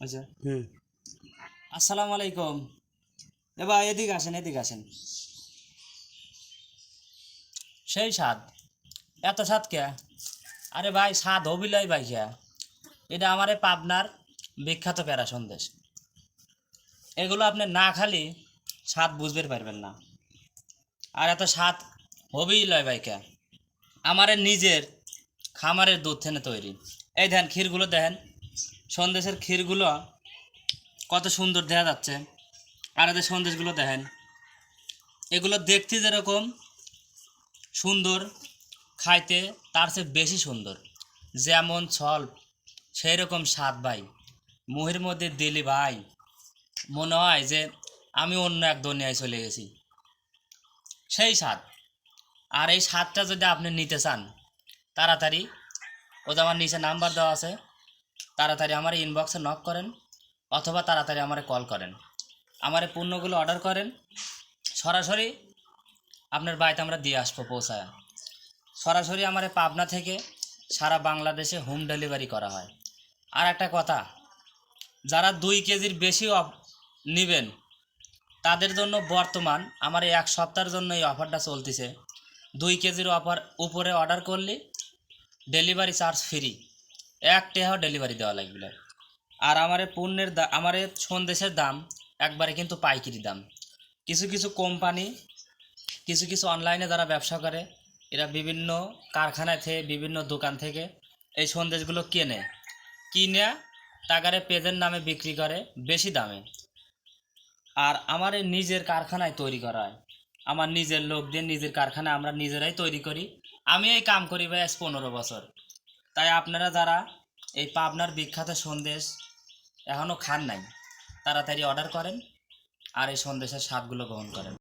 আচ্ছা হুম। আসসালামু আলাইকুম। এ ভাই এদিকে আসেন এদিকে আসেন। সেই স্বাদ। এত স্বাদ কে? আরে ভাই স্বাদ হবিলই ভাই কে? এটা আমার পাবনার বিখ্যাত প্যারা সন্দেশ। এগুলো আপনি না খালি স্বাদ বুঝতে পারবেন না। আর এত স্বাদ হবেই লয় ভাই কে? আমার নিজের খামারের দুধ থেকে তৈরি। এই দেখেন ক্ষীরগুলো দেখেন সন্দেশের ক্ষীরগুলো কত সুন্দর দেখা যাচ্ছে। আর এদের সন্দেশগুলো দেখেন। এগুলো দেখতে যেরকম সুন্দর, খাইতে তার চেয়ে বেশি সুন্দর। যেমন ছল সেই রকম স্বাদ ভাই। মুহের মধ্যে দিলি ভাই। মনে হয় যে আমি অন্য এক দুনিয়ায় চলে গেছি। সেই স্বাদ। আর এই স্বাদটা যদি আপনি নিতে চান, তাড়াতাড়ি। ওদের আমার নিচে নাম্বার দেওয়া আছে। তাড়াতাড়ি আমার ইনবক্সে নক করেন, অথবা তাড়াতাড়ি আমারে কল করেন। আমার পণ্যগুলো অর্ডার করেন। সরাসরি আপনার বাড়িতে আমরা দিয়ে আসব পৌঁছায়। সরাসরি আমার পাবনা থেকে সারা বাংলাদেশে হোম ডেলিভারি করা হয়। আর একটা কথা, যারা দুই কেজির বেশি নেবেন, তাদের জন্য বর্তমান আমার এক সপ্তাহের জন্য এই অফারটা চলতেছে। দুই কেজির অফার উপরে অর্ডার করলে ডেলিভারি চার্জ ফ্রি এক টেহাও ডেলিভারি দেওয়া লাগবে। আর আমার পণ্যের দা আমার সন্দেশের দাম একবারে কিন্তু পাইকারি দাম। কিছু কিছু কোম্পানি কিছু কিছু অনলাইনে যারা ব্যবসা করে, এরা বিভিন্ন কারখানায় থেকে, বিভিন্ন দোকান থেকে এই সন্দেশগুলো কেনে। কিনে টাকারে পেজের নামে বিক্রি করে বেশি দামে। আর আমার নিজের কারখানায় তৈরি করা হয়। আমার নিজের লোক দিয়ে নিজের কারখানায় আমরা নিজেরাই তৈরি করি। আমি এই কাম করি ভাই আজ পনেরো বছর। তাই আপনারা যারা এই পাবনার বিখ্যাত সন্দেশ এখনও খান নাই, তাড়াতাড়ি অর্ডার করেন আর এই সন্দেশের স্বাদগুলো গ্রহণ করেন।